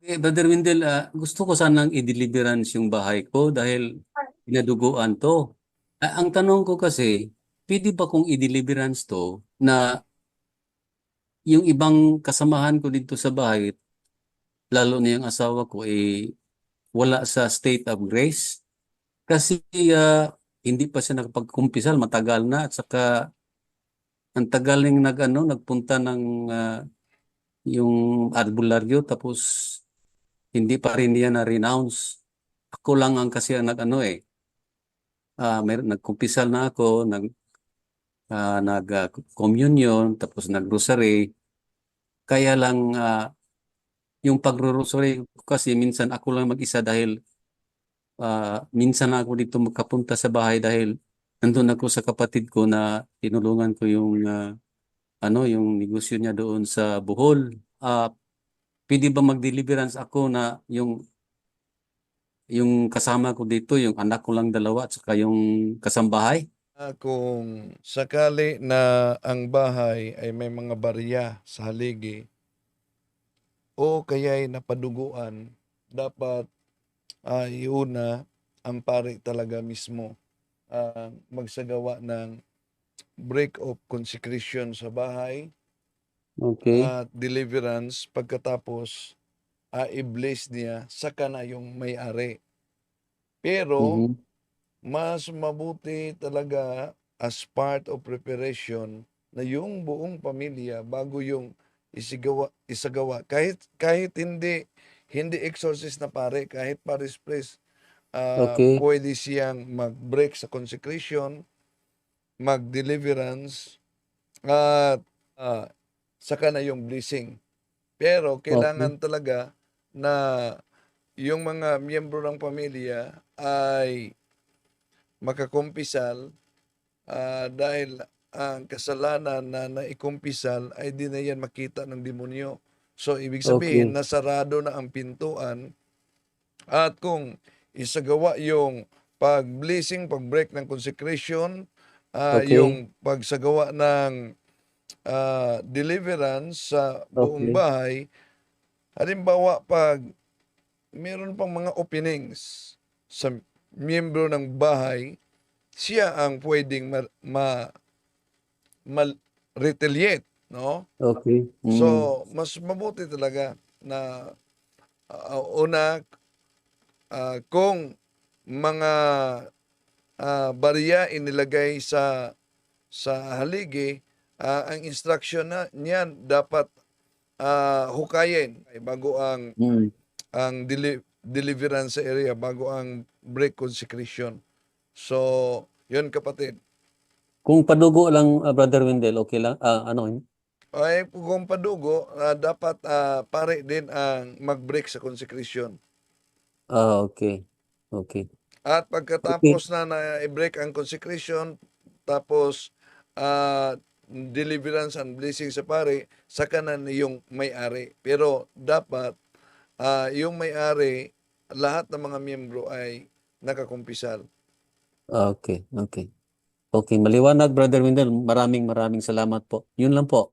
Eh, Brother Windel, ah, gusto ko sanang i-deliverance yung bahay ko dahil pinaduguan to. Ah, ang tanong ko kasi, pwede ba kung i-deliverance to na yung ibang kasamahan ko dito sa bahay, lalo na yung asawa ko, eh, wala sa state of grace? Kasi ah, hindi pa siya nakapagkumpisal, matagal na at saka ang tagal nang nag, ano, nagpunta ng ah, yung albularyo tapos hindi pa rin niya na-renounce. Ako lang ang kasi ang nag-ano eh. Ah, mer nagkumpisal na ako, nag ah, nag ah, communion, tapos nag-rosary. Kaya lang ah, yung ko kasi minsan ako lang mag-isa dahil ah, minsan ako dito magkapunta sa bahay dahil nandun ako sa kapatid ko na tinulungan ko yung ah, ano yung negosyo niya doon sa Bohol. Ah, pwede ba mag-deliverance ako na yung yung kasama ko dito, yung anak ko lang dalawa at saka yung kasambahay? Ah, kung sakali na ang bahay ay may mga barya sa haligi o kaya'y napaduguan, dapat ah, iuna ang pari talaga mismo ang magsagawa ng break of consecration sa bahay Okay. at deliverance pagkatapos ah, i-bless niya saka na yung may-ari. Pero Mhm. mas mabuti talaga as part of preparation na yung buong pamilya bago yung isigawa, isagawa kahit kahit hindi hindi exorcist na pare kahit paris priest ah, Okay. pwede siyang mag-break sa consecration mag-deliverance at ah, saka na yung blessing pero kailangan talaga na yung mga miyembro ng pamilya ay makakumpisal ah, dahil ang kasalanan na naikumpisal ay di na yan makita ng demonyo. So, ibig sabihin, Okay. nasarado na ang pintuan at kung isagawa yung pag-blessing, pag-break ng consecration, ah, Okay. yung pagsagawa ng ah, deliverance sa buong Okay. bahay, halimbawa pag meron pang mga openings sa miyembro ng bahay, siya ang pwedeng ma, ma, ma- retaliate, no? Okay. Mm. So, mas mabuti talaga na ah, una ah, kung mga ah, barya inilagay sa sa haligi, ah, ang instruction na niyan dapat ah, hukayin ay bago ang Mm. ang deli- deliverance sa area bago ang break consecration. So, yun kapatid. Kung padugo lang, ah, Brother Wendell, okay lang? Ah, ano? Ay, kung padugo, ah, dapat ah, pare din ang mag-break sa consecration. Ah, okay. Okay. At pagkatapos na na-break ang consecration, tapos ah, deliverance and blessing sa pare, saka na yung may-ari. Pero dapat ah, yung may-ari, lahat ng mga miyembro ay nakakumpisal. Ah, okay. Okay. Okay. Maliwanag, Brother Wendell. Maraming maraming salamat po. Yun lang po.